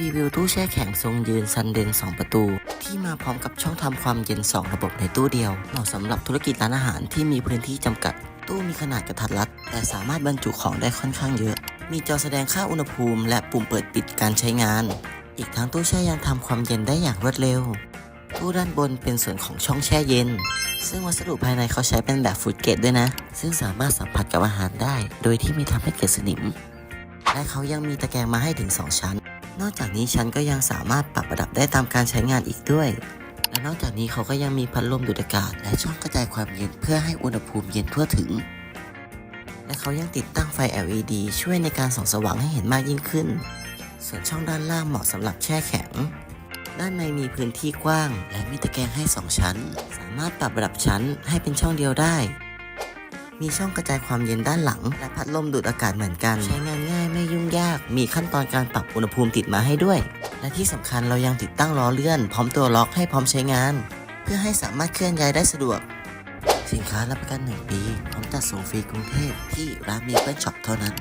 รีวิวตู้แช่แข็งทรงยืนซันเดน 2 ประตู ที่มาพร้อมกับช่องทำความเย็น 2 ระบบในตู้เดียว เหมาะสำหรับธุรกิจร้านอาหารที่มีพื้นที่จำกัด ตู้มีขนาดกระทัดรัด แต่สามารถบรรจุของได้ค่อนข้างเยอะ มีจอแสดงค่าอุณหภูมิ และปุ่มเปิดปิดการใช้งาน อีกทั้งตู้แช่ยังทำความเย็นได้อย่างรวดเร็ว ตู้ด้านบนเป็นส่วนของช่องแช่เย็น ซึ่งวัสดุภายในเขาใช้เป็นแบบฟูดเกรดด้วยนะ ซึ่งสามารถสัมผัสกับอาหารได้ โดยที่ไม่ทำให้เกิดสนิม และเขายังมีตะแกรงมาให้ถึง 2 ชั้น นอกจากนี้ชั้นก็ยังสามารถปรับระดับได้ตามการใช้งานอีกด้วย และนอกจากนี้เขาก็ยังมีพัดลมดูดอากาศ และช่องกระจายความเย็นเพื่อให้อุณหภูมิเย็นทั่วถึง และเขายังติดตั้งไฟ LED ช่วยในการส่องสว่างให้เห็นมากยิ่งขึ้น ส่วนช่องด้านล่างเหมาะสำหรับแช่แข็ง ด้านในมีพื้นที่กว้าง และมีตะแกรงให้ 2 ชั้น สามารถปรับระดับชั้นให้เป็นช่องเดียวได้ มีช่องกระจายความเย็นด้านหลัง และพัดลมดูดอากาศเหมือนกันใช้งานง่าย ไม่ยุ่งยาก มีขั้นตอนการปรับอุณหภูมิติดมาให้ด้วย และที่สำคัญเรายังติดตั้งล้อเลื่อน พร้อมตัวล็อกให้พร้อมใช้งาน เพื่อให้สามารถเคลื่อนย้ายได้สะดวก สินค้ารับประกัน 1 ปี พร้อมจัดส่งฟรีกรุงเทพที่ร้านมีเปิลช็อปเท่านั้น